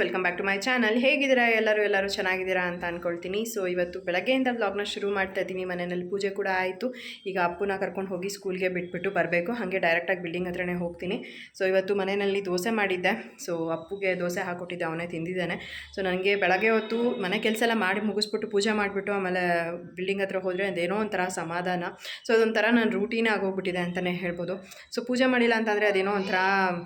Welcome back to my channel ಹೇಗಿದ್ದೀರಾ? ಎಲ್ಲರೂ ಎಲ್ಲರೂ ಚೆನ್ನಾಗಿದ್ದೀರಾ ಅಂತ ಅಂದ್ಕೊಳ್ತೀನಿ ಸೊ ಇವತ್ತು ಬೆಳಗ್ಗೆಯಿಂದ ವ್ಲಾಗ್ನ ಶುರು ಮಾಡ್ತಾ ಇದ್ದೀನಿ. ಮನೆಯಲ್ಲಿ ಪೂಜೆ ಕೂಡ ಆಯಿತು. ಈಗ ಅಪ್ಪನ ಕರ್ಕೊಂಡು ಹೋಗಿ ಸ್ಕೂಲ್ಗೆ ಬಿಟ್ಬಿಟ್ಟು ಬರಬೇಕು. ಹಾಗೆ ಡೈರೆಕ್ಟಾಗಿ ಬಿಲ್ಡಿಂಗ್ ಹತ್ರನೇ ಹೋಗ್ತೀನಿ. ಸೊ ಇವತ್ತು ಮನೆಯಲ್ಲಿ ದೋಸೆ ಮಾಡಿದ್ದೆ. ಸೊ ಅಪ್ಪುಗೆ ದೋಸೆ ಹಾಕ್ಕೊಟ್ಟಿದ್ದೆ ಅವನೇ ತಿಂದಿದ್ದಾನೆ. ಸೊ ನನಗೆ ಬೆಳಗ್ಗೆ ಹೊತ್ತು ಮನೆ ಕೆಲಸ ಎಲ್ಲ ಮಾಡಿ ಮುಗಿಸ್ಬಿಟ್ಟು ಪೂಜೆ ಮಾಡಿಬಿಟ್ಟು ಆಮೇಲೆ ಬಿಲ್ಡಿಂಗ್ ಹತ್ರ ಹೋದರೆ ಅದೇನೋ ಒಂಥರ ಸಮಾಧಾನ. ಸೊ ಅದೊಂಥರ ನಾನು ರೂಟೀನ್ ಆಗೋಗ್ಬಿಟ್ಟಿದೆ ಅಂತಲೇ ಹೇಳ್ಬೋದು. ಸೊ ಪೂಜೆ ಮಾಡಿಲ್ಲ ಅಂತಂದರೆ ಅದೇನೋ ಒಂಥರ,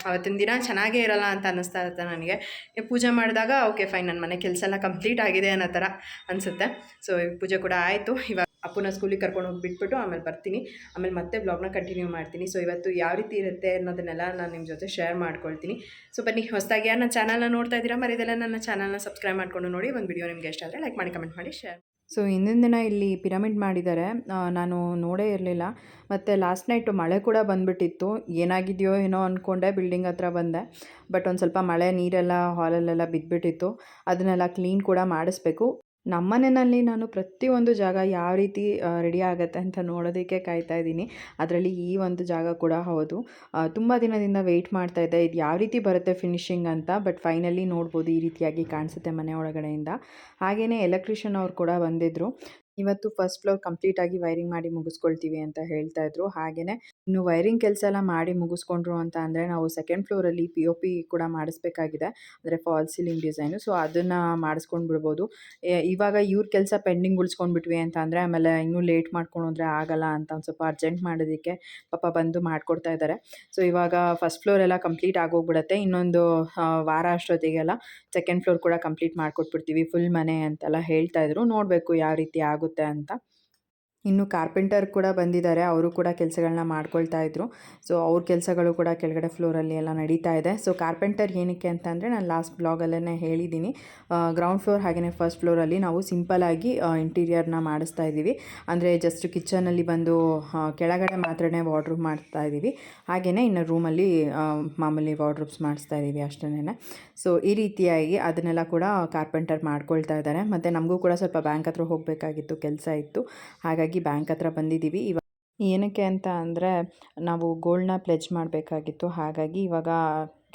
ಅವತ್ತಿನ ದಿನ ಚೆನ್ನಾಗೇ ಇರಲ್ಲ ಅಂತ ಅನ್ನಿಸ್ತಾ ಇರುತ್ತೆ ನನಗೆ. ಈ ಪೂಜೆ ಮಾಡಿದಾಗ, ಓಕೆ, ಫೈನ್ ನನ್ನ ಮನೆ ಕೆಲಸ ಎಲ್ಲ ಕಂಪ್ಲೀಟ್ ಆಗಿದೆ ಅನ್ನೋ ಥರ ಅನಿಸುತ್ತೆ. ಸೊ ಪೂಜೆ ಕೂಡ ಆಯಿತು. ಇವಾಗ ಅಪ್ಪನ ಸ್ಕೂಲಿಗೆ ಕರ್ಕೊಂಡು ಹೋಗಿ ಬಿಟ್ಬಿಟ್ಟು ಆಮೇಲೆ ಬರ್ತೀನಿ. ಆಮೇಲೆ ಮತ್ತೆ ಬ್ಲಾಗ್ನ ಕಂಟಿನ್ಯೂ ಮಾಡ್ತೀನಿ. ಸೊ, ಇವತ್ತು ಯಾವ ರೀತಿ ಇರುತ್ತೆ ಅನ್ನೋದನ್ನೆಲ್ಲ ನಾನು ನಿಮ್ಮ ಜೊತೆ ಶೇರ್ ಮಾಡ್ಕೊಳ್ತೀನಿ. ಸೊ, ಬನ್ನಿ, ಹೊಸದಾಗಿ ಯಾರು ನನ್ನ ಚಾನಲ್ನ ನೋಡ್ತಾ ಇದ್ದೀರಾ ಮರಿದೆಲ್ಲ ನನ್ನ ಚಾನಲ್ನ ಸಬ್ಸ್ಕ್ರೈಬ್ ಮಾಡ್ಕೊಂಡು ನೋಡಿ. ಒಂದು ವಿಡಿಯೋ ನಿಮಗೆ ಇಷ್ಟ ಆದರೆ ಲೈಕ್ ಮಾಡಿ, ಕಮೆಂಟ್ ಮಾಡಿ, ಶೇರ್ ಸೊ, ಹಿಂದಿನ ದಿನ ಇಲ್ಲಿ ಪಿರಮಿಡ್ ಮಾಡಿದ್ದಾರೆ ನಾನು ನೋಡೇ ಇರಲಿಲ್ಲ. ಮತ್ತು ಲಾಸ್ಟ್ ನೈಟು ಮಳೆ ಕೂಡ ಬಂದುಬಿಟ್ಟಿತ್ತು. ಏನಾಗಿದೆಯೋ ಏನೋ ಅಂದ್ಕೊಂಡೆ ಬಿಲ್ಡಿಂಗ್ ಹತ್ರ ಬಂದೆ. ಬಟ್ ಒಂದು ಸ್ವಲ್ಪ ಮಳೆ, ನೀರೆಲ್ಲ, ಹಾಲಲ್ಲೆಲ್ಲ ಬಿದ್ದುಬಿಟ್ಟಿತ್ತು ಅದನ್ನೆಲ್ಲ ಕ್ಲೀನ್ ಕೂಡ ಮಾಡಿಸ್ಬೇಕು. ನಮ್ಮನೆಯಲ್ಲಿ ನಾನು ಪ್ರತಿಯೊಂದು ಜಾಗ ಯಾವ ರೀತಿ ರೆಡಿ ಆಗುತ್ತೆ ಅಂತ ನೋಡೋದಕ್ಕೆ ಕಾಯ್ತಾ ಇದ್ದೀನಿ. ಅದರಲ್ಲಿ ಈ ಒಂದು ಜಾಗ ಕೂಡ ಹೌದು. ತುಂಬ ದಿನದಿಂದ ವೆಯ್ಟ್ ಮಾಡ್ತಾ ಇದ್ದೆ ಇದು ಯಾವ ರೀತಿ ಬರುತ್ತೆ ಫಿನಿಶಿಂಗ್ ಅಂತ ಬಟ್ ಫೈನಲಿ ನೋಡ್ಬೋದು ಈ ರೀತಿಯಾಗಿ ಕಾಣಿಸುತ್ತೆ ಮನೆ ಒಳಗಡೆಯಿಂದ. ಹಾಗೆಯೇ ಎಲೆಕ್ಟ್ರಿಷಿಯನ್ ಅವ್ರು ಕೂಡ ಬಂದಿದ್ದರು ಇವತ್ತು ಫಸ್ಟ್ ಫ್ಲೋರ್ ಕಂಪ್ಲೀಟ್ ಆಗಿ ವೈರಿಂಗ್ ಮಾಡಿ ಮುಗಿಸ್ಕೊಳ್ತೀವಿ ಅಂತ ಹೇಳ್ತಾ ಇದ್ರು. ಹಾಗೇನೆ ಇನ್ನು ವೈರಿಂಗ್ ಕೆಲಸ ಎಲ್ಲ ಮಾಡಿ ಮುಗಿಸ್ಕೊಂಡ್ರು ಅಂತ ಅಂದರೆ ನಾವು ಸೆಕೆಂಡ್ ಫ್ಲೋರಲ್ಲಿ ಪಿ ಒ ಪಿ ಕೂಡ ಮಾಡಿಸ್ಬೇಕಾಗಿದೆ. ಅಂದರೆ ಫಾಲ್ ಸೀಲಿಂಗ್ ಡಿಸೈನು ಸೊ ಅದನ್ನು ಮಾಡಿಸ್ಕೊಂಡು ಬಿಡ್ಬೋದು. ಇವಾಗ ಇವ್ರ ಕೆಲಸ ಪೆಂಡಿಂಗ್ ಉಳಿಸ್ಕೊಂಡ್ಬಿಟ್ವಿ ಅಂತ ಅಂದರೆ ಆಮೇಲೆ ಇನ್ನೂ ಲೇಟ್ ಮಾಡ್ಕೊಂಡು ಹೋದ್ರೆ ಆಗಲ್ಲ ಅಂತ ಒಂದು ಸ್ವಲ್ಪ ಅರ್ಜೆಂಟ್ ಮಾಡೋದಕ್ಕೆ ಪಾಪ ಬಂದು ಮಾಡ್ಕೊಡ್ತಾ ಇದ್ದಾರೆ ಸೊ ಇವಾಗ ಫಸ್ಟ್ ಫ್ಲೋರ್ ಎಲ್ಲ ಕಂಪ್ಲೀಟ್ ಆಗೋಗ್ಬಿಡುತ್ತೆ. ಇನ್ನೊಂದು ವಾರ ಅಷ್ಟೊತ್ತಿಗೆಲ್ಲ ಸೆಕೆಂಡ್ ಫ್ಲೋರ್ ಕೂಡ ಕಂಪ್ಲೀಟ್ ಮಾಡಿಕೊಟ್ಬಿಡ್ತೀವಿ. ಫುಲ್ ಮನೆ ಅಂತೆಲ್ಲ ಹೇಳ್ತಾ ಇದ್ರು. ನೋಡಬೇಕು ಯಾವ ರೀತಿ ಆಗುತ್ತೆ. ಅಂತ. ಇನ್ನು ಕಾರ್ಪೆಂಟರ್ ಕೂಡ ಬಂದಿದ್ದಾರೆ. ಅವರು ಕೂಡ ಕೆಲಸಗಳನ್ನ ಮಾಡ್ಕೊಳ್ತಾ ಇದ್ರು. ಸೊ ಅವ್ರ ಕೆಲಸಗಳು ಕೂಡ ಕೆಳಗಡೆ ಫ್ಲೋರಲ್ಲಿ ಎಲ್ಲ ನಡೀತಾ ಇದೆ. ಸೊ ಕಾರ್ಪೆಂಟರ್ ಏನಕ್ಕೆ ಅಂತ ಅಂದರೆ ನಾನು ಲಾಸ್ಟ್ ಬ್ಲಾಗಲ್ಲೇ ಹೇಳಿದ್ದೀನಿ ಗ್ರೌಂಡ್ ಫ್ಲೋರ್ ಹಾಗೆಯೇ ಫಸ್ಟ್ ಫ್ಲೋರಲ್ಲಿ ನಾವು ಸಿಂಪಲಾಗಿ ಇಂಟೀರಿಯರ್ನ ಮಾಡಿಸ್ತಾ ಇದ್ದೀವಿ. ಅಂದರೆ ಜಸ್ಟ್ ಕಿಚನಲ್ಲಿ ಬಂದು ಕೆಳಗಡೆ ಮಾತ್ರನೇ ವಾರ್ಡ್ರೂಮ್ ಮಾಡ್ತಾ ಇದ್ದೀವಿ. ಹಾಗೆಯೇ ಇನ್ನು ರೂಮಲ್ಲಿ ಮಾಮೂಲಿ ವಾರ್ಡ್ರೂಬ್ಸ್ ಮಾಡಿಸ್ತಾ ಇದ್ದೀವಿ ಅಷ್ಟೇ ಸೊ ಈ ರೀತಿಯಾಗಿ ಅದನ್ನೆಲ್ಲ ಕೂಡ ಕಾರ್ಪೆಂಟರ್ ಮಾಡ್ಕೊಳ್ತಾ ಇದ್ದಾರೆ. ಮತ್ತು ನಮಗೂ ಕೂಡ ಸ್ವಲ್ಪ ಬ್ಯಾಂಕ್ ಹತ್ರ ಹೋಗಬೇಕಾಗಿತ್ತು, ಕೆಲಸ ಇತ್ತು. ಹಾಗಾಗಿ ಬ್ಯಾಂಕ್ ಹತ್ರ ಬಂದಿದ್ದೀವಿ. ಇವಾಗ ಏನಕ್ಕೆ ಅಂತ ಅಂದರೆ, ನಾವು ಗೋಲ್ಡ್ನ ಪ್ಲೆಜ್ ಮಾಡಬೇಕಾಗಿತ್ತು. ಹಾಗಾಗಿ ಇವಾಗ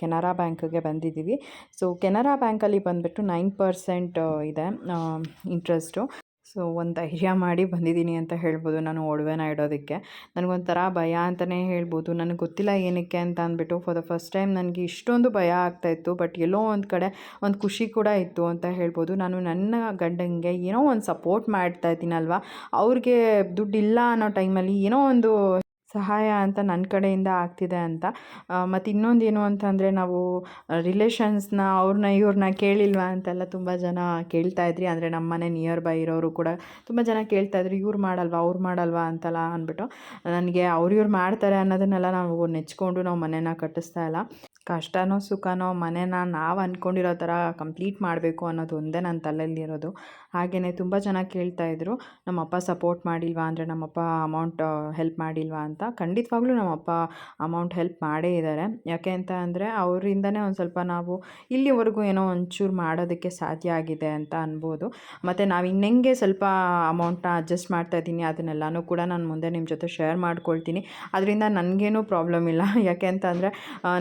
ಕೆನರಾ ಬ್ಯಾಂಕ್ಗೆ ಬಂದಿದ್ದೀವಿ. ಸೊ ಕೆನರಾ ಬ್ಯಾಂಕಲ್ಲಿ ಬಂದುಬಿಟ್ಟು ನೈನ್ ಪರ್ಸೆಂಟ್ ಇದೆ ಇಂಟ್ರೆಸ್ಟು ಸೊ, ಒಂದು ಧೈರ್ಯ ಮಾಡಿ ಬಂದಿದ್ದೀನಿ ಅಂತ ಹೇಳ್ಬೋದು ನಾನು ಒಡವೆನ ಇಡೋದಕ್ಕೆ. ನನಗೊಂಥರ ಭಯ ಅಂತಲೇ ಹೇಳ್ಬೋದು. ನನಗೆ ಗೊತ್ತಿಲ್ಲ ಏನಕ್ಕೆ ಅಂತ ಅಂದ್ಬಿಟ್ಟು ಫಾರ್ ದ ಫಸ್ಟ್ ಟೈಮ್ ನನಗೆ ಇಷ್ಟೊಂದು ಭಯ ಆಗ್ತಾಯಿತ್ತು ಬಟ್ ಎಲ್ಲೋ ಒಂದು ಕಡೆ ಒಂದು ಖುಷಿ ಕೂಡ ಇತ್ತು ಅಂತ ಹೇಳ್ಬೋದು. ನಾನು ನನ್ನ ಗಂಡನಿಗೆ ಏನೋ ಒಂದು ಸಪೋರ್ಟ್ ಮಾಡ್ತಾ ಇದ್ದೀನಲ್ವ? ಅವ್ರಿಗೆ ದುಡ್ಡಿಲ್ಲ ಅನ್ನೋ ಟೈಮಲ್ಲಿ ಏನೋ ಒಂದು ಸಹಾಯ ಅಂತ ನನ್ನ ಕಡೆಯಿಂದ ಆಗ್ತಿದೆ ಅಂತ. ಮತ್ತು ಇನ್ನೊಂದು ಏನು ಅಂತಂದರೆ ನಾವು ರಿಲೇಷನ್ಸ್ನ ಅವ್ರನ್ನ ಇವ್ರನ್ನ ಕೇಳಿಲ್ವಾ ಅಂತೆಲ್ಲ ತುಂಬ ಜನ ಕೇಳ್ತಾ ಇದ್ರಿ. ಅಂದರೆ ನಮ್ಮ ಮನೆ ನಿಯರ್ ಬೈ ಇರೋರು ಕೂಡ ತುಂಬ ಜನ ಕೇಳ್ತಾ ಇದ್ರು, ಇವ್ರು ಮಾಡಲ್ವಾ, ಅವ್ರು ಮಾಡಲ್ವಾ ಅಂತೆಲ್ಲ ಅಂದ್ಬಿಟ್ಟು. ನನಗೆ ಅವ್ರು ಇವ್ರು ಮಾಡ್ತಾರೆ ಅನ್ನೋದನ್ನೆಲ್ಲ ನಾವು ನೆಚ್ಕೊಂಡು ನಾವು ಮನೇನ ಕಟ್ಟಿಸ್ತಾ ಇಲ್ಲ. ಕಷ್ಟನೋ ಸುಖನೋ ಮನೇನ ನಾವು ಅಂದ್ಕೊಂಡಿರೋ ಥರ ಕಂಪ್ಲೀಟ್ ಮಾಡಬೇಕು ಅನ್ನೋದು ಒಂದೇ ನನ್ನ ತಲೆಯಲ್ಲಿ ಇರೋದು. ಹಾಗೆಯೇ ತುಂಬ ಜನ ಕೇಳ್ತಾ ಇದ್ರು, ನಮ್ಮಪ್ಪ ಸಪೋರ್ಟ್ ಮಾಡಿಲ್ವಾ ಅಂದರೆ ನಮ್ಮಪ್ಪ ಅಮೌಂಟ್ ಹೆಲ್ಪ್ ಮಾಡಿಲ್ವಾ ಅಂತ? ಖಂಡಿತವಾಗ್ಲೂ ನಮ್ಮಪ್ಪ ಅಮೌಂಟ್ ಹೆಲ್ಪ್ ಮಾಡೇ ಇದ್ದಾರೆ ಯಾಕೆ ಅಂತ ಅಂದರೆ ಅವರಿಂದನೇ ಒಂದು ಸ್ವಲ್ಪ ನಾವು ಇಲ್ಲಿವರೆಗೂ ಏನೋ ಒಂಚೂರು ಮಾಡೋದಕ್ಕೆ ಸಾಧ್ಯ ಆಗಿದೆ ಅಂತ ಅನ್ಬೋದು. ಮತ್ತು ನಾವು ಇನ್ನೆಂಗೆ ಸ್ವಲ್ಪ ಅಮೌಂಟ್ನ ಅಡ್ಜಸ್ಟ್ ಮಾಡ್ತಾ ಇದ್ದೀನಿ, ಅದನ್ನೆಲ್ಲನೂ ಕೂಡ ನಾನು ಮುಂದೆ ನಿಮ್ಮ ಜೊತೆ ಶೇರ್ ಮಾಡ್ಕೊಳ್ತೀನಿ. ಅದರಿಂದ ನನಗೇನೂ ಪ್ರಾಬ್ಲಮ್ ಇಲ್ಲ. ಯಾಕೆ ಅಂತ ಅಂದರೆ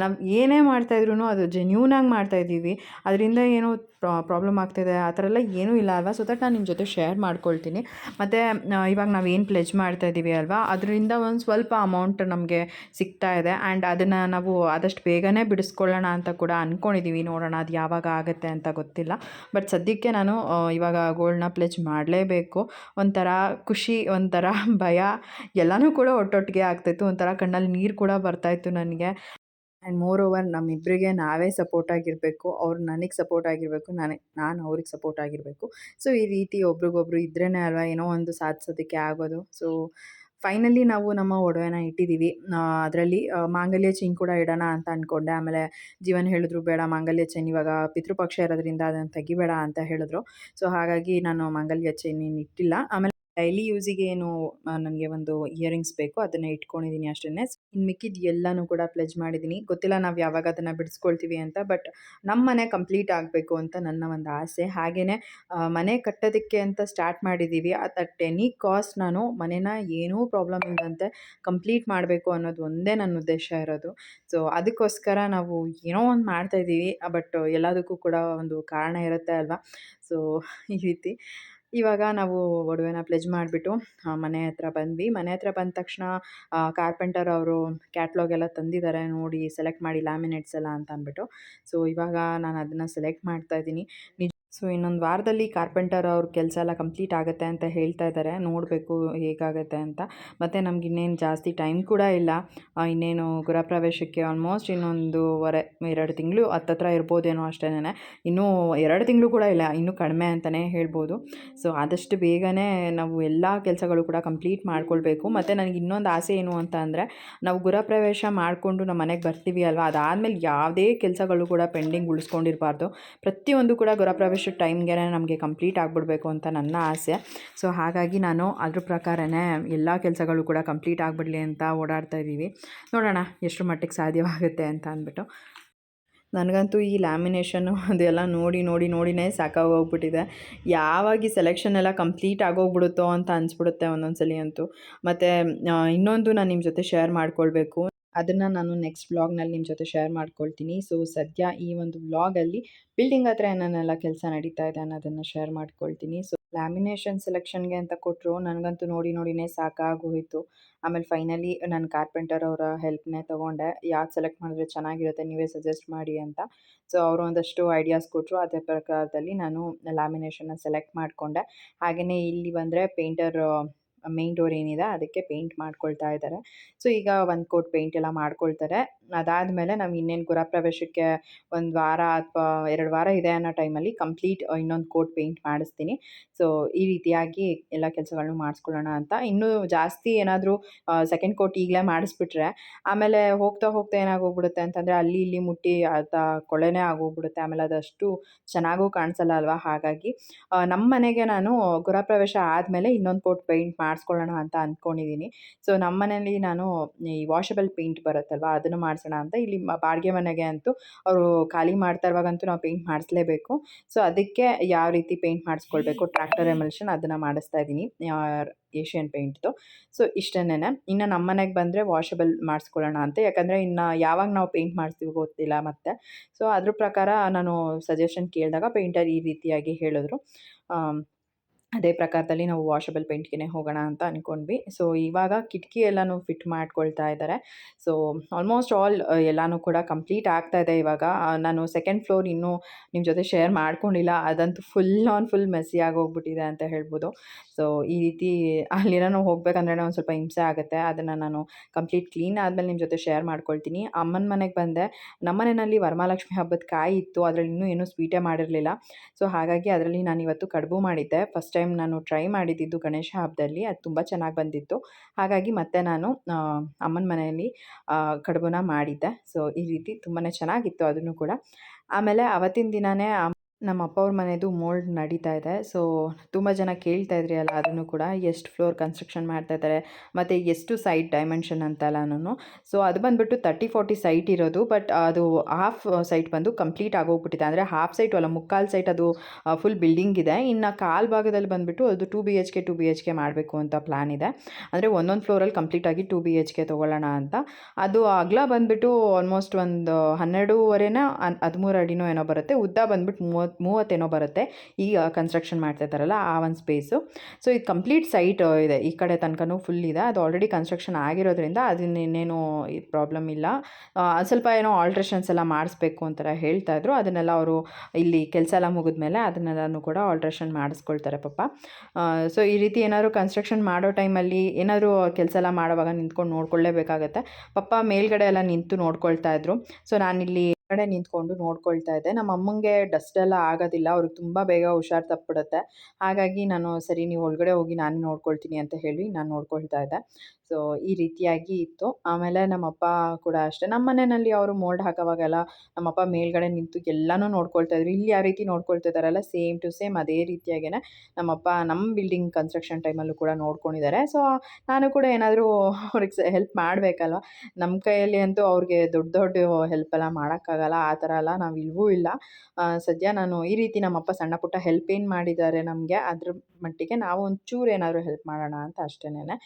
ನಾವು ಏನೇ ಮಾಡ್ತಾಯಿದ್ರು ಅದು ಜೆನ್ಯೂನಾಗಿ ಮಾಡ್ತಾಯಿದ್ದೀವಿ ಅದರಿಂದ ಏನೋ ಪ್ರಾಬ್ಲಮ್ ಆಗ್ತಿದೆ. ಆ ಥರ ಎಲ್ಲ ಏನೂ ಇಲ್ಲ ಅಲ್ವಾ? ಸೊ ದಟ್ ನಾನು ನಿಮ್ಮ ಜೊತೆ ಶೇರ್ ಮಾಡ್ಕೊಳ್ತೀನಿ. ಮತ್ತು ಇವಾಗ ನಾವು ಏನು ಪ್ಲೆಜ್ ಮಾಡ್ತಾ ಇದ್ದೀವಿ ಅಲ್ವಾ? ಅದರಿಂದ ಒಂದು ಸ್ವಲ್ಪ ಅಮೌಂಟ್ ನಮಗೆ ಸಿಗ್ತಾ ಇದೆ. ಆ್ಯಂಡ್ ಅದನ್ನು ನಾವು ಆದಷ್ಟು ಬೇಗನೆ ಬಿಡಿಸ್ಕೊಳ್ಳೋಣ ಅಂತ ಕೂಡ ಅಂದ್ಕೊಂಡಿದ್ದೀವಿ ನೋಡೋಣ ಅದು ಯಾವಾಗ ಆಗುತ್ತೆ ಅಂತ ಗೊತ್ತಿಲ್ಲ. ಬಟ್ ಸದ್ಯಕ್ಕೆ ನಾನು ಇವಾಗ ಗೋಲ್ಡ್ನ ಪ್ಲೆಜ್ ಮಾಡಲೇಬೇಕು. ಒಂಥರ ಖುಷಿ, ಒಂಥರ ಭಯ ಎಲ್ಲನೂ ಕೂಡ ಒಟ್ಟೊಟ್ಟಿಗೆ ಆಗ್ತಾಯಿತ್ತು ಒಂಥರ ಕಣ್ಣಲ್ಲಿ ನೀರು ಕೂಡ ಬರ್ತಾಯಿತ್ತು ನನಗೆ. ಆ್ಯಂಡ್ ಮೋರ್ ಓವರ್ ನಮ್ಮಿಬ್ಬರಿಗೆ ನಾವೇ ಸಪೋರ್ಟ್ ಆಗಿರಬೇಕು. ಅವ್ರು ನನಗೆ ಸಪೋರ್ಟ್ ಆಗಿರಬೇಕು. ನನಗೆ ನಾನು ಅವ್ರಿಗೆ ಸಪೋರ್ಟ್ ಆಗಿರಬೇಕು. ಸೊ ಈ ರೀತಿ ಒಬ್ರಿಗೊಬ್ರು ಇದ್ರೇ ಅಲ್ವಾ ಏನೋ ಒಂದು ಸಾಧಿಸೋದಕ್ಕೆ ಆಗೋದು. ಸೊ ಫೈನಲಿ ನಾವು ನಮ್ಮ ಒಡವೆನ ಇಟ್ಟಿದ್ದೀವಿ ಅದರಲ್ಲಿ ಮಾಂಗಲ್ಯ ಚೈನ್ ಕೂಡ ಇಡೋಣ ಅಂತ ಅಂದ್ಕೊಂಡೆ ಆಮೇಲೆ ಜೀವನ್ ಹೇಳಿದ್ರು, ಬೇಡ, ಮಾಂಗಲ್ಯ ಚೈನ್ ಇವಾಗ ಪಿತೃಪಕ್ಷ ಇರೋದ್ರಿಂದ ಅದನ್ನು ತೆಗಿಬೇಡ ಅಂತ ಹೇಳಿದ್ರು. ಸೊ ಹಾಗಾಗಿ ನಾನು ಮಾಂಗಲ್ಯ ಚೈನ್ ಇಟ್ಟಿಲ್ಲ. ಆಮೇಲೆ ಡೈಲಿ ಯೂಸಿಗೆ ಏನು ನನಗೆ ಒಂದು ಇಯರಿಂಗ್ಸ್ ಬೇಕು, ಅದನ್ನು ಇಟ್ಕೊಂಡಿದ್ದೀನಿ ಅಷ್ಟೇ ಇನ್ನು ಮಿಕ್ಕಿದ ಎಲ್ಲನೂ ಕೂಡ ಪ್ಲೆಜ್ ಮಾಡಿದ್ದೀನಿ ಗೊತ್ತಿಲ್ಲ ನಾವು ಯಾವಾಗ ಅದನ್ನು ಬಿಡಿಸ್ಕೊಳ್ತೀವಿ ಅಂತ, ಬಟ್ ನಮ್ಮ ಮನೆ ಕಂಪ್ಲೀಟ್ ಆಗಬೇಕು ಅಂತ ನನ್ನ ಒಂದು ಆಸೆ. ಹಾಗೆಯೇ ಮನೆ ಕಟ್ಟೋದಕ್ಕೆ ಅಂತ ಸ್ಟಾರ್ಟ್ ಮಾಡಿದ್ದೀವಿ ಅಟ್ ಎನಿ ಕಾಸ್ಟ್ ನಾನು ಮನೇನ ಏನೂ ಪ್ರಾಬ್ಲಮ್ ಇಲ್ಲದಂತೆ ಕಂಪ್ಲೀಟ್ ಮಾಡಬೇಕು ಅನ್ನೋದು ಒಂದೇ ನನ್ನ ಉದ್ದೇಶ ಇರೋದು. ಸೊ ಅದಕ್ಕೋಸ್ಕರ ನಾವು ಏನೋ ಒಂದು ಮಾಡ್ತಾಯಿದ್ದೀವಿ ಬಟ್ ಎಲ್ಲದಕ್ಕೂ ಕೂಡ ಒಂದು ಕಾರಣ ಇರುತ್ತೆ ಅಲ್ವಾ? ಸೊ ಈ ರೀತಿ. ಇವಾಗ ನಾವು ಒಡವೆನ ಪ್ಲೆಜ್ ಮಾಡಿಬಿಟ್ಟು ಮನೆ ಹತ್ರ ಬಂದ್ವಿ. ಮನೆ ಹತ್ರ ಬಂದ ತಕ್ಷಣ ಕಾರ್ಪೆಂಟರ್ ಅವರು ಕ್ಯಾಟ್ಲಾಗ್ ಎಲ್ಲ ತಂದಿದ್ದಾರೆ ನೋಡಿ ಸೆಲೆಕ್ಟ್ ಮಾಡಿ ಲ್ಯಾಮಿನೇಟ್ಸ್ ಎಲ್ಲ ಅಂತ ಅಂದ್ಬಿಟ್ಟು. ಸೊ ಇವಾಗ ನಾನು ಅದನ್ನು ಸೆಲೆಕ್ಟ್ ಮಾಡ್ತಾ ಇದ್ದೀನಿ. ನಿಜ ಸೊ, ಇನ್ನೊಂದು ವಾರದಲ್ಲಿ ಕಾರ್ಪೆಂಟರ್ ಅವ್ರ ಕೆಲಸ ಎಲ್ಲ ಕಂಪ್ಲೀಟ್ ಆಗುತ್ತೆ ಅಂತ ಹೇಳ್ತಾ ಇದ್ದಾರೆ ನೋಡಬೇಕು ಹೇಗಾಗುತ್ತೆ ಅಂತ. ಮತ್ತು ನಮ್ಗೆ ಇನ್ನೇನು ಜಾಸ್ತಿ ಟೈಮ್ ಕೂಡ ಇಲ್ಲ. ಇನ್ನೇನು ಗೃಹಪ್ರವೇಶಕ್ಕೆ ಆಲ್ಮೋಸ್ಟ್ ಇನ್ನೊಂದೂವರೆ ಎರಡು ತಿಂಗಳು ಹತ್ತತ್ರ ಇರ್ಬೋದೇನೋ ಅಷ್ಟೇನೆ ಇನ್ನೂ ಎರಡು ತಿಂಗಳು ಕೂಡ ಇಲ್ಲ, ಇನ್ನೂ ಕಡಿಮೆ ಅಂತಲೇ ಹೇಳ್ಬೋದು. ಸೊ, ಆದಷ್ಟು ಬೇಗನೆ ನಾವು ಎಲ್ಲ ಕೆಲಸಗಳು ಕೂಡ ಕಂಪ್ಲೀಟ್ ಮಾಡ್ಕೊಳ್ಬೇಕು. ಮತ್ತು ನನಗೆ ಇನ್ನೊಂದು ಆಸೆ ಏನು ಅಂತ ಅಂದರೆ, ನಾವು ಗೃಹಪ್ರವೇಶ ಮಾಡಿಕೊಂಡು ನಮ್ಮ ಮನೆಗೆ ಬರ್ತೀವಿ ಅಲ್ವಾ? ಅದಾದಮೇಲೆ ಯಾವುದೇ ಕೆಲಸಗಳು ಕೂಡ ಪೆಂಡಿಂಗ್ ಉಳಿಸ್ಕೊಂಡಿರಬಾರ್ದು. ಪ್ರತಿಯೊಂದು ಕೂಡ ಗೃಹಪ್ರವೇಶ ಟೈಮ್ಗೆ ನಮಗೆ ಕಂಪ್ಲೀಟ್ ಆಗಿಬಿಡ್ಬೇಕು ಅಂತ ನನ್ನ ಆಸೆ. ಸೊ ಹಾಗಾಗಿ ನಾನು ಅದ್ರ ಪ್ರಕಾರನೇ ಎಲ್ಲ ಕೆಲಸಗಳು ಕೂಡ ಕಂಪ್ಲೀಟ್ ಆಗಿಬಿಡಲಿ ಅಂತ ಓಡಾಡ್ತಾ ಇದ್ದೀವಿ. ನೋಡೋಣ ಎಷ್ಟು ಮಟ್ಟಿಗೆ ಸಾಧ್ಯವಾಗುತ್ತೆ ಅಂತ ಅಂದ್ಬಿಟ್ಟು. ನನಗಂತೂ ಈ ಲ್ಯಾಮಿನೇಷನ್ನು ಅದೆಲ್ಲ ನೋಡಿ ನೋಡಿ, ನೋಡಿನೇ ಸಾಕಾಗೋಗ್ಬಿಟ್ಟಿದೆ ಯಾವಾಗ ಈ ಸೆಲೆಕ್ಷನ್ ಎಲ್ಲ ಕಂಪ್ಲೀಟ್ ಆಗೋಗ್ಬಿಡುತ್ತೋ ಅಂತ ಅನಿಸ್ಬಿಡುತ್ತೆ ಒಂದೊಂದು ಸಲ ಅಂತೂ. ಮತ್ತು ಇನ್ನೊಂದು ನಾನು ನಿಮ್ಮ ಜೊತೆ ಶೇರ್ ಮಾಡ್ಕೊಳ್ಬೇಕು. ಅದನ್ನು ನಾನು ನೆಕ್ಸ್ಟ್ ವ್ಲಾಗ್ನಲ್ಲಿ ನಿಮ್ಮ ಜೊತೆ ಶೇರ್ ಮಾಡ್ಕೊಳ್ತೀನಿ. ಸೊ ಸದ್ಯ ಈ ಒಂದು ವ್ಲಾಗಲ್ಲಿ ಬಿಲ್ಡಿಂಗ್ ಹತ್ರ ಏನೇನೆಲ್ಲ ಕೆಲಸ ನಡೀತಾ ಇದೆ ಅನ್ನೋದನ್ನು ಶೇರ್ ಮಾಡ್ಕೊಳ್ತೀನಿ. ಸೊ ಲ್ಯಾಮಿನೇಷನ್ ಸೆಲೆಕ್ಷನ್ಗೆ ಅಂತ ಕೊಟ್ಟರು ನನಗಂತೂ ನೋಡಿ ನೋಡಿನೇ ಸಾಕಾಗೋಯಿತು. ಆಮೇಲೆ ಫೈನಲಿ ನಾನು ಕಾರ್ಪೆಂಟರ್ ಅವರ ಹೆಲ್ಪ್ನೇ ತೊಗೊಂಡೆ. ಯಾವ್ದು ಸೆಲೆಕ್ಟ್ ಮಾಡಿದ್ರೆ ಚೆನ್ನಾಗಿರುತ್ತೆ, ನೀವೇ ಸಜೆಸ್ಟ್ ಮಾಡಿ ಅಂತ. ಸೊ ಅವರು ಒಂದಷ್ಟು ಐಡಿಯಾಸ್ ಕೊಟ್ಟರು ಅದೇ ಪ್ರಕಾರದಲ್ಲಿ ನಾನು ಲ್ಯಾಮಿನೇಷನ್ನ ಸೆಲೆಕ್ಟ್ ಮಾಡಿಕೊಂಡೆ. ಹಾಗೆಯೇ ಇಲ್ಲಿ ಬಂದರೆ ಪೇಂಟರ್ ಮೇನ್ ಡೋರ್ ಏನಿದೆ ಅದಕ್ಕೆ ಪೇಂಟ್ ಮಾಡ್ಕೊಳ್ತಾ ಇದ್ದಾರೆ. ಸೊ ಈಗ ಒಂದು ಕೋಟ್ ಪೇಂಟ್ ಎಲ್ಲ ಮಾಡ್ಕೊಳ್ತಾರೆ. ಅದಾದಮೇಲೆ ನಾವು ಇನ್ನೇನು ಗೃಹಪ್ರವೇಶಕ್ಕೆ ಒಂದು ವಾರ ಅಥವಾ ಎರಡು ವಾರ ಇದೆ ಅನ್ನೋ ಟೈಮಲ್ಲಿ ಕಂಪ್ಲೀಟ್ ಇನ್ನೊಂದು ಕೋಟ್ ಪೇಂಟ್ ಮಾಡಿಸ್ತೀನಿ. ಸೊ, ಈ ರೀತಿಯಾಗಿ ಎಲ್ಲ ಕೆಲಸಗಳನ್ನು ಮಾಡಿಸ್ಕೊಳ್ಳೋಣ ಅಂತ. ಇನ್ನೂ ಜಾಸ್ತಿ ಏನಾದರೂ ಸೆಕೆಂಡ್ ಕೋಟ್ ಈಗಲೇ ಮಾಡಿಸ್ಬಿಟ್ರೆ, ಆಮೇಲೆ ಹೋಗ್ತಾ ಹೋಗ್ತಾ ಏನಾಗೋಗ್ಬಿಡುತ್ತೆ ಅಂತಂದರೆ ಅಲ್ಲಿ ಇಲ್ಲಿ ಮುಟ್ಟಿ ಅದು ಕೊಳೆನೇ ಆಗೋಗ್ಬಿಡುತ್ತೆ. ಆಮೇಲೆ ಅದಷ್ಟು ಚೆನ್ನಾಗೂ ಕಾಣಿಸಲ್ಲ ಅಲ್ವಾ? ಹಾಗಾಗಿ ನಮ್ಮ ಮನೆಗೆ ನಾನು ಗೃಹಪ್ರವೇಶ ಆದಮೇಲೆ ಇನ್ನೊಂದು ಕೋಟ್ ಪೇಂಟ್ ಮಾಡಿಸ್ಕೊಳ್ಳೋಣ ಅಂತ ಅಂದ್ಕೊಂಡಿದ್ದೀನಿ. ಸೊ ನಮ್ಮ ಮನೇಲಿ ನಾನು ಈ ವಾಷಬಲ್ ಪೇಂಟ್ ಬರುತ್ತಲ್ವ? ಅದನ್ನು ಮಾಡಿಸೋಣ ಅಂತ ಇಲ್ಲಿ ಬಾಡಿಗೆ ಮನೆಗೆ ಅಂತೂ ಅವರು ಖಾಲಿ ಮಾಡ್ತಾ ಇರುವಾಗಂತೂ ನಾವು ಪೇಂಟ್ ಮಾಡಿಸ್ಲೇಬೇಕು. ಸೊ ಅದಕ್ಕೆ ಯಾವ ರೀತಿ ಪೇಂಟ್ ಮಾಡಿಸ್ಕೊಳ್ಬೇಕು? ಟ್ರ್ಯಾಕ್ಟರ್ ಎಮಲ್ಷನ್ ಅದನ್ನು ಮಾಡಿಸ್ತಾ ಇದ್ದೀನಿ. ಏಷ್ಯನ್ ಪೇಂಟ್ದು ಸೊ ಇಷ್ಟನ್ನೇ ಇನ್ನು ನಮ್ಮ ಮನೆಗೆ ಬಂದರೆ ವಾಷಬಲ್ ಮಾಡಿಸ್ಕೊಳ್ಳೋಣ ಅಂತ. ಯಾಕಂದರೆ ಇನ್ನು ಯಾವಾಗ ನಾವು ಪೇಂಟ್ ಮಾಡ್ತೀವಿ ಗೊತ್ತಿಲ್ಲ ಮತ್ತೆ. ಸೊ ಅದ್ರ ಪ್ರಕಾರ ನಾನು ಸಜೆಷನ್ ಕೇಳಿದಾಗ ಪೇಂಟರ್ ಈ ರೀತಿಯಾಗಿ ಹೇಳಿದ್ರು. ಅದೇ ಪ್ರಕಾರದಲ್ಲಿ ನಾವು ವಾಷಬಲ್ ಪೇಂಟ್ಗೆ ಹೋಗೋಣ ಅಂತ ಅಂದ್ಕೊಂಡ್ವಿ ಸೊ ಇವಾಗ ಕಿಟಕಿ ಎಲ್ಲಾನು ಫಿಟ್ ಮಾಡ್ಕೊಳ್ತಾ ಇದ್ದಾರೆ ಸೊ ಆಲ್ಮೋಸ್ಟ್ ಆಲ್ ಎಲ್ಲಾನು ಕೂಡ ಕಂಪ್ಲೀಟ್ ಆಗ್ತಾ ಇದೆ ಇವಾಗ. ನಾನು ಸೆಕೆಂಡ್ ಫ್ಲೋರ್ ಇನ್ನೂ ನಿಮ್ಮ ಜೊತೆ ಶೇರ್ ಮಾಡ್ಕೊಂಡಿಲ್ಲ. ಅದಂತೂ ಫುಲ್ ಆನ್ ಫುಲ್ ಮೆಸ್ಸಿ ಆಗೋಗ್ಬಿಟ್ಟಿದೆ ಅಂತ ಹೇಳ್ಬೋದು. ಸೊ ಈ ರೀತಿ ಅಲ್ಲಿರೋ ಹೋಗ್ಬೇಕಂದ್ರೆ ಒಂದು ಸ್ವಲ್ಪ ಹಿಂಸೆ ಆಗುತ್ತೆ. ಅದನ್ನು ನಾನು ಕಂಪ್ಲೀಟ್ ಕ್ಲೀನ್ ಆದಮೇಲೆ ನಿಮ್ಮ ಜೊತೆ ಶೇರ್ ಮಾಡ್ಕೊಳ್ತೀನಿ. ಅಮ್ಮನ ಮನೆಗೆ ಬಂದೆ. ನಮ್ಮ ಮನೆಯಲ್ಲಿ ವರಮಹಾಲಕ್ಷ್ಮಿ ಹಬ್ಬದ ಕಾಯಿ ಇತ್ತು. ಅದರಲ್ಲಿ ಇನ್ನೂ ಏನೂ ಸ್ವೀಟೇ ಮಾಡಿರಲಿಲ್ಲ. ಸೊ ಹಾಗಾಗಿ ಅದರಲ್ಲಿ ನಾನು ಇವತ್ತು ಕಡುಬು ಮಾಡಿದ್ದೆ. ಫಸ್ಟ್ ಟೈಮ್ ನಾನು ಟ್ರೈ ಮಾಡಿದ್ದಿದ್ದು ಗಣೇಶ ಹಬ್ಬದಲ್ಲಿ ಅದು ತುಂಬ ಚೆನ್ನಾಗಿ ಬಂದಿತ್ತು. ಹಾಗಾಗಿ ಮತ್ತೆ ನಾನು ಅಮ್ಮನ ಮನೆಯಲ್ಲಿ ಕಡುಬುನ ಮಾಡಿದ್ದೆ. ಸೊ ಈ ರೀತಿ ತುಂಬಾ ಚೆನ್ನಾಗಿತ್ತು ಅದನ್ನು ಕೂಡ. ಆಮೇಲೆ ಅವತ್ತಿನ ದಿನವೇ ನಮ್ಮ ಅಪ್ಪ ಅವ್ರ ಮನೆಯದು ಮೋಲ್ಡ್ ನಡೀತಾ ಇದೆ. ಸೊ ತುಂಬ ಜನ ಕೇಳ್ತಾ ಇದ್ರಿ ಅಲ್ಲ ಅದನ್ನು ಕೂಡ, ಎಷ್ಟು ಫ್ಲೋರ್ ಕನ್ಸ್ಟ್ರಕ್ಷನ್ ಮಾಡ್ತಾ ಇದ್ದಾರೆ, ಮತ್ತು ಎಷ್ಟು ಸೈಟ್ ಡೈಮೆನ್ಷನ್ ಅಂತೆಲ್ಲನೂ ಸೊ ಅದು ಬಂದುಬಿಟ್ಟು ತರ್ಟಿ ಫೋರ್ಟಿ ಸೈಟ್ ಇರೋದು ಬಟ್ ಅದು ಹಾಫ್ ಸೈಟ್ ಬಂದು ಕಂಪ್ಲೀಟ್ ಆಗೋಗ್ಬಿಟ್ಟಿದೆ. ಅಂದರೆ ಹಾಫ್ ಸೈಟ್ ಅಲ್ಲ, ಮುಕ್ಕಾಲು ಸೈಟ್ ಅದು ಫುಲ್ ಬಿಲ್ಡಿಂಗ್ ಇದೆ. ಇನ್ನು ಕಾಲು ಭಾಗದಲ್ಲಿ ಬಂದುಬಿಟ್ಟು ಅದು two B H K two B H K ಮಾಡಬೇಕು ಅಂತ ಪ್ಲ್ಯಾನ್ ಇದೆ. ಅಂದರೆ ಒಂದೊಂದು ಫ್ಲೋರಲ್ಲಿ ಕಂಪ್ಲೀಟಾಗಿ ಟು ಬಿ ಎಚ್ ಕೆ ತೊಗೊಳ್ಳೋಣ ಅಂತ. ಅದು ಅಗಲ ಬಂದುಬಿಟ್ಟು ಆಲ್ಮೋಸ್ಟ್ ಒಂದು ಹನ್ನೆರಡೂವರೆನ ಹದಿಮೂರು ಅಡಿನೋ ಏನೋ ಬರುತ್ತೆ. ಉದ್ದ ಬಂದುಬಿಟ್ಟು ಮೂವತ್ತು ಮೂವತ್ತು ಮೂವತ್ತೇನೋ ಬರುತ್ತೆ. ಈಗ ಕನ್ಸ್ಟ್ರಕ್ಷನ್ ಮಾಡ್ತಾ ಇದ್ದಾರಲ್ಲ, ಆ ಒಂದು ಸ್ಪೇಸು ಸೊ ಇದು ಕಂಪ್ಲೀಟ್ ಸೈಟ್ ಇದೆ. ಈ ಕಡೆ ತನಕನೂ ಫುಲ್ ಇದೆ. ಅದು ಆಲ್ರೆಡಿ ಕನ್ಸ್ಟ್ರಕ್ಷನ್ ಆಗಿರೋದ್ರಿಂದ ಅದನ್ನೇನು ಪ್ರಾಬ್ಲಮ್ ಇಲ್ಲ. ಸ್ವಲ್ಪ ಏನೋ ಆಲ್ಟ್ರೇಷನ್ಸ್ ಎಲ್ಲ ಮಾಡಿಸ್ಬೇಕು ಅಂತಾರೆ ಹೇಳ್ತಾ ಇದ್ರು. ಅದನ್ನೆಲ್ಲ ಅವರು ಇಲ್ಲಿ ಕೆಲಸ ಎಲ್ಲ ಮುಗಿದ್ಮೇಲೆ ಅದನ್ನೆಲ್ಲನೂ ಕೂಡ ಆಲ್ಟ್ರೇಷನ್ ಮಾಡಿಸ್ಕೊಳ್ತಾರೆ ಪಾಪ. ಸೊ ಈ ರೀತಿ ಏನಾದರೂ ಕನ್ಸ್ಟ್ರಕ್ಷನ್ ಮಾಡೋ ಟೈಮಲ್ಲಿ ಏನಾದರೂ ಕೆಲಸ ಎಲ್ಲ ಮಾಡೋವಾಗ ನಿಂತ್ಕೊಂಡು ನೋಡ್ಕೊಳ್ಳೇಬೇಕಾಗತ್ತೆ. ಪಪ್ಪ ಮೇಲ್ಗಡೆ ಎಲ್ಲ ನಿಂತು ನೋಡ್ಕೊಳ್ತಾ ಇದ್ರು. ಸೊ ನಾನಿಲ್ಲಿ ಕಡೆ ನಿಂತ್ಕೊಂಡು ನೋಡ್ಕೊಳ್ತಾ ಇದ್ದೆ. ನಮ್ಮ ಅಮ್ಮಂಗೆ ಡಸ್ಟ್ ಎಲ್ಲ ಆಗೋದಿಲ್ಲ. ಅವ್ರಿಗೆ ತುಂಬ ಬೇಗ ಹುಷಾರು ತಪ್ಪಿಬಿಡುತ್ತೆ. ಹಾಗಾಗಿ ನಾನು, ಸರಿ, ನೀವು ಒಳಗಡೆ ಹೋಗಿ ನಾನು ನೋಡ್ಕೊಳ್ತೀನಿ ಅಂತ ಹೇಳಿ ನಾನು ನೋಡ್ಕೊಳ್ತಾ ಇದ್ದೆ. ಸೊ ಈ ರೀತಿಯಾಗಿ ಇತ್ತು. ಆಮೇಲೆ ನಮ್ಮಪ್ಪ ಕೂಡ ಅಷ್ಟೇ. ನಮ್ಮ ಮನೆಯಲ್ಲಿ ಅವರು ಮೋಲ್ಡ್ ಹಾಕೋವಾಗೆಲ್ಲ ನಮ್ಮಪ್ಪ ಮೇಲ್ಗಡೆ ನಿಂತು ಎಲ್ಲನೂ ನೋಡ್ಕೊಳ್ತಾ ಇದ್ರು. ಇಲ್ಲಿ ಯಾವ ರೀತಿ ನೋಡ್ಕೊಳ್ತಾ ಇದ್ದಾರಲ್ಲ, ಸೇಮ್ ಟು ಸೇಮ್ ಅದೇ ರೀತಿಯಾಗೇ ನಮ್ಮಪ್ಪ ನಮ್ಮ ಬಿಲ್ಡಿಂಗ್ ಕನ್ಸ್ಟ್ರಕ್ಷನ್ ಟೈಮಲ್ಲೂ ಕೂಡ ನೋಡ್ಕೊಂಡಿದ್ದಾರೆ. ಸೊ ನಾನು ಕೂಡ ಏನಾದರೂ ಅವ್ರಿಗೆ ಹೆಲ್ಪ್ ಮಾಡಬೇಕಲ್ವ? ನಮ್ಮ ಕೈಯಲ್ಲಿ ಅಂತೂ ಅವ್ರಿಗೆ ದೊಡ್ಡ ದೊಡ್ಡ ಹೆಲ್ಪ್ ಎಲ್ಲ ಮಾಡೋಕ್ಕಾಗಲ್ಲ. ಆ ಥರ ಎಲ್ಲ ನಾವು ಇಲ್ವೂ ಇಲ್ಲ. ಸದ್ಯ ನಾನು ಈ ರೀತಿ ನಮ್ಮಪ್ಪ ಸಣ್ಣ ಪುಟ್ಟ ಹೆಲ್ಪ್ ಏನು ಮಾಡಿದ್ದಾರೆ ನಮಗೆ, ಅದ್ರ ಮಟ್ಟಿಗೆ ನಾವು ಒಂಚೂರು ಏನಾದರೂ ಹೆಲ್ಪ್ ಮಾಡೋಣ ಅಂತ ಅಷ್ಟೇನೆ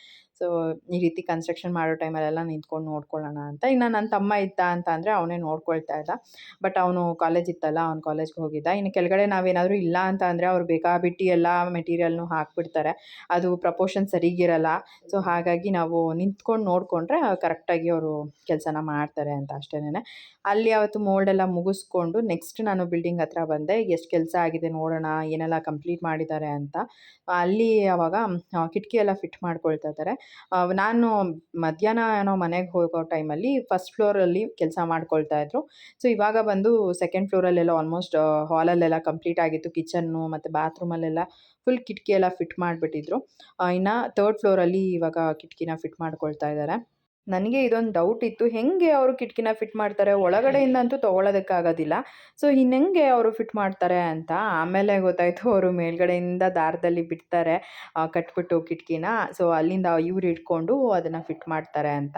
ಸೊ ಈ ರೀತಿ ಕನ್ಸ್ಟ್ರಕ್ಷನ್ ಮಾಡೋ ಟೈಮಲ್ಲೆಲ್ಲ ನಿಂತ್ಕೊಂಡು ನೋಡ್ಕೊಳ್ಳೋಣ ಅಂತ. ಇನ್ನು ನನ್ನ ತಮ್ಮ ಇದ್ದ ಅಂತ ಅಂದರೆ ಅವನೇ ನೋಡ್ಕೊಳ್ತಾ ಇದ್ದ. ಬಟ್ ಅವನು ಕಾಲೇಜ್ ಇತ್ತಲ್ಲ, ಅವ್ನು ಕಾಲೇಜ್ಗೆ ಹೋಗಿದ್ದ. ಇನ್ನು ಕೆಳಗಡೆ ನಾವೇನಾದರೂ ಇಲ್ಲ ಅಂತ ಅಂದರೆ ಅವ್ರು ಬೇಕಾಬಿಟ್ಟು ಎಲ್ಲ ಮೆಟೀರಿಯಲ್ನು ಹಾಕ್ಬಿಡ್ತಾರೆ. ಅದು ಪ್ರಪೋರ್ಷನ್ ಸರಿಗಿರಲ್ಲ. ಸೊ ಹಾಗಾಗಿ ನಾವು ನಿಂತ್ಕೊಂಡು ನೋಡಿಕೊಂಡ್ರೆ ಕರೆಕ್ಟಾಗಿ ಅವರು ಕೆಲಸನ ಮಾಡ್ತಾರೆ ಅಂತ ಅಷ್ಟೇನೆ ಅಲ್ಲಿ ಅವತ್ತು ಮೋಲ್ಡ್ ಎಲ್ಲ ಮುಗಿಸ್ಕೊಂಡು ನೆಕ್ಸ್ಟ್ ನಾನು ಬಿಲ್ಡಿಂಗ್ ಹತ್ರ ಬಂದೆ. ಎಷ್ಟು ಕೆಲಸ ಆಗಿದೆ ನೋಡೋಣ, ಏನೆಲ್ಲ ಕಂಪ್ಲೀಟ್ ಮಾಡಿದ್ದಾರೆ ಅಂತ. ಅಲ್ಲಿ ಅವಾಗ ಕಿಟಕಿ ಎಲ್ಲ ಫಿಟ್ ಮಾಡ್ಕೊಳ್ತಾ ಇದ್ದಾರೆ. ನಾನು ಮಧ್ಯಾಹ್ನ ಏನೋ ಮನೆಗೆ ಹೋಗೋ ಟೈಮಲ್ಲಿ ಫಸ್ಟ್ ಫ್ಲೋರಲ್ಲಿ ಕೆಲಸ ಮಾಡ್ಕೊಳ್ತಾ ಇದ್ರು. ಸೊ ಇವಾಗ ಬಂದು ಸೆಕೆಂಡ್ ಫ್ಲೋರಲ್ಲೆಲ್ಲ ಆಲ್ಮೋಸ್ಟ್ ಹಾಲಲ್ಲೆಲ್ಲ ಕಂಪ್ಲೀಟ್ ಆಗಿತ್ತು. ಕಿಚನ್ನು ಮತ್ತು ಬಾತ್ರೂಮಲ್ಲೆಲ್ಲ ಫುಲ್ ಕಿಟಕಿ ಎಲ್ಲ ಫಿಟ್ ಮಾಡಿಬಿಟ್ಟಿದ್ರು. ಇನ್ನು ತರ್ಡ್ ಫ್ಲೋರಲ್ಲಿ ಇವಾಗ ಕಿಟಕಿನ ಫಿಟ್ ಮಾಡ್ಕೊಳ್ತಾ ಇದ್ದಾರೆ. ನನಗೆ ಇದೊಂದು ಡೌಟ್ ಇತ್ತು. ಹೆಂಗೆ ಅವರು ಕಿಟಕಿನ ಫಿಟ್ ಮಾಡ್ತಾರೆ? ಒಳಗಡೆಯಿಂದ ಅಂತೂ ತೊಗೊಳೋದಕ್ಕಾಗೋದಿಲ್ಲ. ಸೊ ಇನ್ನೆಂಗೆ ಅವರು ಫಿಟ್ ಮಾಡ್ತಾರೆ ಅಂತ ಆಮೇಲೆ ಗೊತ್ತಾಯಿತು ಅವರು ಮೇಲ್ಗಡೆಯಿಂದ ದಾರದಲ್ಲಿ ಬಿಡ್ತಾರೆ ಕಟ್ಬಿಟ್ಟು ಕಿಟಕಿನ. ಸೊ ಅಲ್ಲಿಂದ ಇವ್ರು ಇಟ್ಕೊಂಡು ಅದನ್ನು ಫಿಟ್ ಮಾಡ್ತಾರೆ ಅಂತ.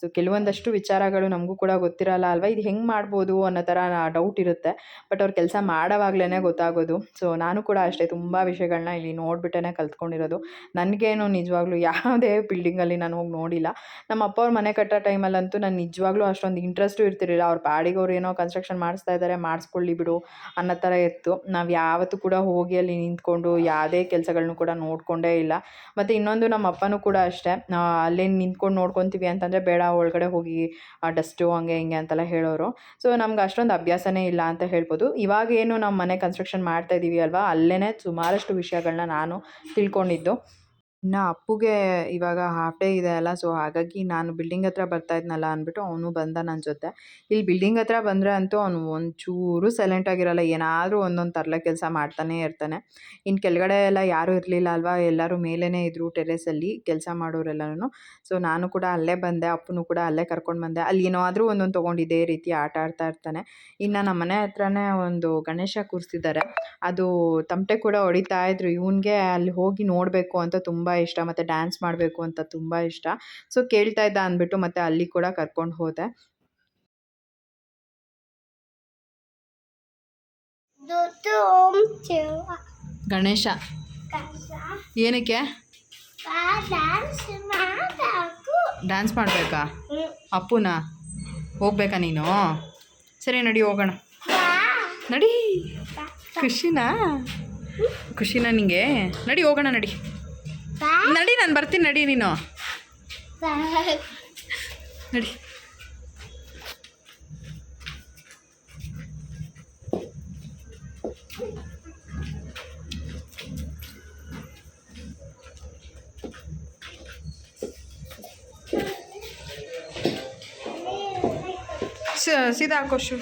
ಸೊ ಕೆಲವೊಂದಷ್ಟು ವಿಚಾರಗಳು ನಮಗೂ ಕೂಡ ಗೊತ್ತಿರಲ್ಲ ಅಲ್ವಾ? ಇದು ಹೆಂಗೆ ಮಾಡ್ಬೋದು ಅನ್ನೋ ಥರ ಡೌಟ್ ಇರುತ್ತೆ. ಬಟ್ ಅವ್ರು ಕೆಲಸ ಮಾಡೋವಾಗ್ಲೇ ಗೊತ್ತಾಗೋದು. ಸೊ ನಾನು ಕೂಡ ಅಷ್ಟೇ ತುಂಬ ವಿಷಯಗಳನ್ನ ಇಲ್ಲಿ ನೋಡಿಬಿಟ್ಟೇ ಕಲ್ತ್ಕೊಂಡಿರೋದು. ನನಗೇನು ನಿಜವಾಗ್ಲೂ ಯಾವುದೇ ಬಿಲ್ಡಿಂಗಲ್ಲಿ ನಾನು ಹೋಗಿ ನೋಡಿಲ್ಲ. ನಮ್ಮ ಅಪ್ಪ ಅವ್ರ ಮನೆ ಕಟ್ಟೋ ಟೈಮಲ್ಲಂತೂ ನಾನು ನಿಜವಾಗ್ಲೂ ಅಷ್ಟೊಂದು ಇಂಟ್ರೆಸ್ಟು ಇರ್ತಿರಲಿಲ್ಲ. ಅವ್ರ ಪಾಡಿಗೆ ಅವ್ರು ಏನೋ ಕನ್ಸ್ಟ್ರಕ್ಷನ್ ಮಾಡಿಸ್ತಾ ಇದ್ದಾರೆ ಮಾಡಿಸ್ಕೊಳ್ಳಿ ಬಿಡು ಅನ್ನೋ ಥರ ಇತ್ತು. ನಾವು ಯಾವತ್ತೂ ಕೂಡ ಹೋಗಿ ಅಲ್ಲಿ ನಿಂತ್ಕೊಂಡು ಯಾವುದೇ ಕೆಲಸಗಳನ್ನೂ ಕೂಡ ನೋಡಿಕೊಂಡೇ ಇಲ್ಲ. ಮತ್ತು ಇನ್ನೊಂದು ನಮ್ಮ ಅಪ್ಪನೂ ಕೂಡ ಅಷ್ಟೇ ಅಲ್ಲೇನು ಅಲ್ಲೇ ನಿಂತ್ಕೊಂಡು ನೋಡ್ಕೊತೀವಿ ಅಂತಂದರೆ ಬೇಡ, ಒಳಗಡೆ ಹೋಗಿ ಡಸ್ಟು ಹಂಗೆ ಹಿಂಗೆ ಅಂತೆಲ್ಲ ಹೇಳೋರು. ಸೊ ನಮ್ಗೆ ಅಷ್ಟೊಂದು ಅಭ್ಯಾಸನೇ ಇಲ್ಲ ಅಂತ ಹೇಳ್ಬೋದು. ಇವಾಗ ಏನು ನಮ್ಮ ಮನೆ ಕನ್ಸ್ಟ್ರಕ್ಷನ್ ಮಾಡ್ತಾ ಇದ್ದೀವಿ ಅಲ್ವಾ? ಅಲ್ಲೇ ಸುಮಾರಷ್ಟು ವಿಷಯಗಳನ್ನ ನಾನು ತಿಳ್ಕೊಂಡಿದ್ದು. ಇನ್ನು ಅಪ್ಪುಗೆ ಇವಾಗ ಹಾಫ್ ಡೇ ಇದೆ ಅಲ್ಲ ಸೊ ಹಾಗಾಗಿ ನಾನು ಬಿಲ್ಡಿಂಗ್ ಹತ್ರ ಬರ್ತಾ ಇದ್ನಲ್ಲ ಅಂದ್ಬಿಟ್ಟು ಅವನು ಬಂದ ನನ್ನ ಜೊತೆ. ಇಲ್ಲಿ ಬಿಲ್ಡಿಂಗ್ ಹತ್ರ ಬಂದರೆ ಅಂತೂ ಅವನು ಒಂಚೂರು ಸೈಲೆಂಟ್ ಆಗಿರಲ್ಲ, ಏನಾದರೂ ಒಂದೊಂದು ತರಲೆ ಕೆಲಸ ಮಾಡ್ತಾನೆ ಇರ್ತಾನೆ. ಇನ್ನು ಕೆಳಗಡೆ ಎಲ್ಲ ಯಾರೂ ಇರಲಿಲ್ಲ ಅಲ್ವಾ, ಎಲ್ಲರೂ ಮೇಲೇ ಇದ್ದರು ಟೆರೇಸಲ್ಲಿ ಕೆಲಸ ಮಾಡೋರೆಲ್ಲರೂ ಸೊ ನಾನು ಕೂಡ ಅಲ್ಲೇ ಬಂದೆ, ಅಪ್ಪನೂ ಕೂಡ ಅಲ್ಲೇ ಕರ್ಕೊಂಡು ಬಂದೆ. ಅಲ್ಲಿ ಏನಾದರೂ ಒಂದೊಂದು ತೊಗೊಂಡು ಇದೇ ರೀತಿ ಆಟ ಆಡ್ತಾ ಇರ್ತಾನೆ. ಇನ್ನು ನಮ್ಮ ಮನೆ ಹತ್ರನೇ ಒಂದು ಗಣೇಶ ಕೂರಿಸಿದ್ದಾರೆ. ಅದು ತಮಟೆ ಕೂಡ ಹೊಡಿತಾ ಇದ್ರು. ಇವನಿಗೆ ಅಲ್ಲಿ ಹೋಗಿ ನೋಡಬೇಕು ಅಂತ ತುಂಬ ಇಷ್ಟ ಮತ್ತು ಡ್ಯಾನ್ಸ್ ಮಾಡಬೇಕು ಅಂತ ತುಂಬ ಇಷ್ಟ. ಸೊ ಕೇಳ್ತಾ ಇದ್ದ ಅಂದ್ಬಿಟ್ಟು ಮತ್ತೆ ಅಲ್ಲಿ ಕೂಡ ಕರ್ಕೊಂಡು ಹೋದೆ. ಗಣೇಶ. ಏನಕ್ಕೆ? ಡ್ಯಾನ್ಸ್ ಮಾಡಬೇಕಾ. ಅಪ್ಪುನಾ? ಹೋಗ್ಬೇಕಾ ನೀನು? ಸರಿ ನಡಿ ಹೋಗೋಣ. ನಡಿ. ಖುಷಿನಾ? ಖುಷಿನಾ ನಿಂಗೆ? ನಡಿ ಹೋಗೋಣ ನಡಿ. ನಡಿ ನಾನು ಬರ್ತೀನಿ ನಡಿ ನೀನು. ನಡಿ. ಸ- ಸೀದಾ ಹಾಕೋ ಶೂ.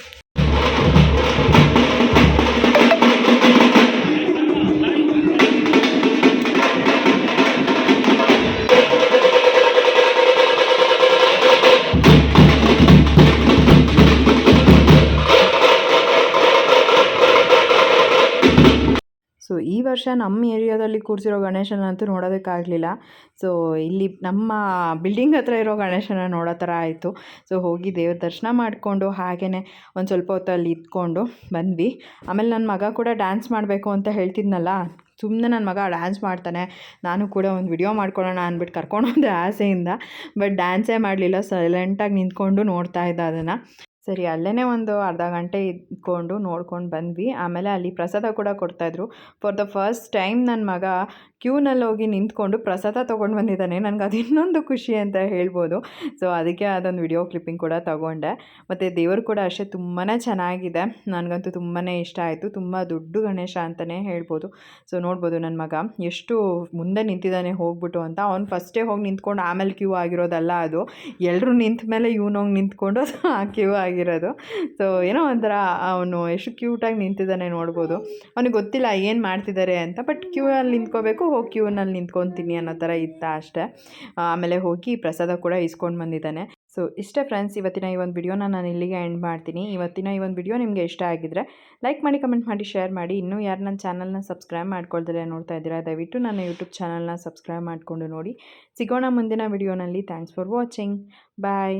ವರ್ಷ ನಮ್ಮ ಏರಿಯಾದಲ್ಲಿ ಕೂರಿಸಿರೋ ಗಣೇಶನಂತೂ ನೋಡೋದಕ್ಕಾಗಲಿಲ್ಲ. ಸೊ ಇಲ್ಲಿ ನಮ್ಮ ಬಿಲ್ಡಿಂಗ್ ಹತ್ರ ಇರೋ ಗಣೇಶನ ನೋಡೋ ಥರ ಆಯಿತು. ಸೊ ಹೋಗಿ ದೇವ್ರ ದರ್ಶನ ಮಾಡಿಕೊಂಡು ಹಾಗೇ ಒಂದು ಸ್ವಲ್ಪ ಹೊತ್ತು ಅಲ್ಲಿ ಇದ್ಕೊಂಡು ಬಂದ್ವಿ. ಆಮೇಲೆ ನನ್ನ ಮಗ ಕೂಡ ಡ್ಯಾನ್ಸ್ ಮಾಡಬೇಕು ಅಂತ ಹೇಳ್ತಿದ್ನಲ್ಲ? ಸುಮ್ಮನೆ ನನ್ನ ಮಗ ಡ್ಯಾನ್ಸ್ ಮಾಡ್ತಾನೆ. ನಾನು ಕೂಡ ಒಂದು ವಿಡಿಯೋ ಮಾಡ್ಕೊಳ್ಳೋಣ ಅಂದ್ಬಿಟ್ಟು ಕರ್ಕೊಂಡು ಹೋದೆ ಆಸೆಯಿಂದ. ಬಟ್ ಡ್ಯಾನ್ಸೇ ಮಾಡಲಿಲ್ಲ. ಸೈಲೆಂಟಾಗಿ ನಿಂತ್ಕೊಂಡು ನೋಡ್ತಾ ಇದ್ದ ಅದನ್ನು. ಸರಿ ಅಲ್ಲೇ ಒಂದು ಅರ್ಧ ಗಂಟೆ ಇದ್ಕೊಂಡು ನೋಡ್ಕೊಂಡು ಬಂದ್ವಿ. ಆಮೇಲೆ ಅಲ್ಲಿ ಪ್ರಸಾದ ಕೂಡ ಕೊಡ್ತಾಯಿದ್ರು. ಫಾರ್ ದ ಫಸ್ಟ್ ಟೈಮ್ ನನ್ನ ಮಗ ಕ್ಯೂನಲ್ಲಿ ಹೋಗಿ ನಿಂತ್ಕೊಂಡು ಪ್ರಸಾದ ತೊಗೊಂಡು ಬಂದಿದ್ದಾನೆ. ನನಗೆ ಅದು ಇನ್ನೊಂದು ಖುಷಿ ಅಂತ ಹೇಳ್ಬೋದು. ಸೊ ಅದಕ್ಕೆ ಅದೊಂದು ವಿಡಿಯೋ ಕ್ಲಿಪ್ಪಿಂಗ್ ಕೂಡ ತಗೊಂಡೆ. ಮತ್ತು ದೇವರು ಕೂಡ ಅಷ್ಟೇ ತುಂಬಾ ಚೆನ್ನಾಗಿದೆ. ನನಗಂತೂ ತುಂಬಾ ಇಷ್ಟ ಆಯಿತು. ತುಂಬ ದೊಡ್ಡ ಗಣೇಶ ಅಂತಲೇ ಹೇಳ್ಬೋದು. ಸೊ ನೋಡ್ಬೋದು ನನ್ನ ಮಗ. ಎಷ್ಟು ಮುಂದೆ ನಿಂತಿದ್ದಾನೆ ಹೋಗ್ಬಿಟ್ಟು ಅಂತ. ಅವ್ನು ಫಸ್ಟೇ ಹೋಗಿ ನಿಂತ್ಕೊಂಡು ಆಮೇಲೆ ಕ್ಯೂ ಆಗಿರೋದಲ್ಲ ಅದು. ಎಲ್ಲರೂ ನಿಂತ ಮೇಲೆ ಇವನು ಹೋಗಿ ನಿಂತ್ಕೊಂಡು ಆ ಕ್ಯೂ ಆಗಿರೋದು. ಸೊ ಏನೋ ಒಂಥರ ಅವನು ಎಷ್ಟು ಕ್ಯೂಟಾಗಿ ನಿಂತಿದ್ದಾನೆ ನೋಡ್ಬೋದು. ಅವನಿಗೆ ಗೊತ್ತಿಲ್ಲ ಏನು ಮಾಡ್ತಿದ್ದಾರೆ ಅಂತ ಬಟ್ ಕ್ಯೂ ಅಲ್ಲಿ ನಿಂತ್ಕೋಬೇಕು, ಹೋಗಿ ಕ್ಯೂನಲ್ಲಿ ನಿಂತ್ಕೊತೀನಿ ಅನ್ನೋ ಥರ ಇತ್ತ ಅಷ್ಟೇ. ಆಮೇಲೆ ಹೋಗಿ ಪ್ರಸಾದ ಕೂಡ ಇಸ್ಕೊಂಡು ಬಂದಿದ್ದಾನೆ. ಸೊ ಇಷ್ಟೇ ಫ್ರೆಂಡ್ಸ್ ಇವತ್ತಿನ ಈ ಒಂದು ವಿಡಿಯೋನ ನಾನು ಇಲ್ಲಿಗೆ ಎಂಡ್ ಮಾಡ್ತೀನಿ. ಇವತ್ತಿನ ಈ ಒಂದು ವಿಡಿಯೋ ನಿಮಗೆ ಇಷ್ಟ ಆಗಿದ್ರೆ ಲೈಕ್ ಮಾಡಿ ಕಮೆಂಟ್ ಮಾಡಿ ಶೇರ್ ಮಾಡಿ. ಇನ್ನೂ ಯಾರು ನನ್ನ ಚಾನಲ್ನ ಸಬ್ಸ್ಕ್ರೈಬ್ ಮಾಡ್ಕೊಳ್ತಾರೆ ನೋಡ್ತಾ ಇದ್ದೀರಾ, ದಯವಿಟ್ಟು ನನ್ನ ಯೂಟ್ಯೂಬ್ ಚಾನಲ್ನ ಸಬ್ಸ್ಕ್ರೈಬ್ ಮಾಡಿಕೊಂಡು ನೋಡಿ. ಸಿಗೋಣ ಮುಂದಿನ ವಿಡಿಯೋನಲ್ಲಿ ಥ್ಯಾಂಕ್ಸ್ ಫಾರ್ ವಾಚಿಂಗ್ ಬಾಯ್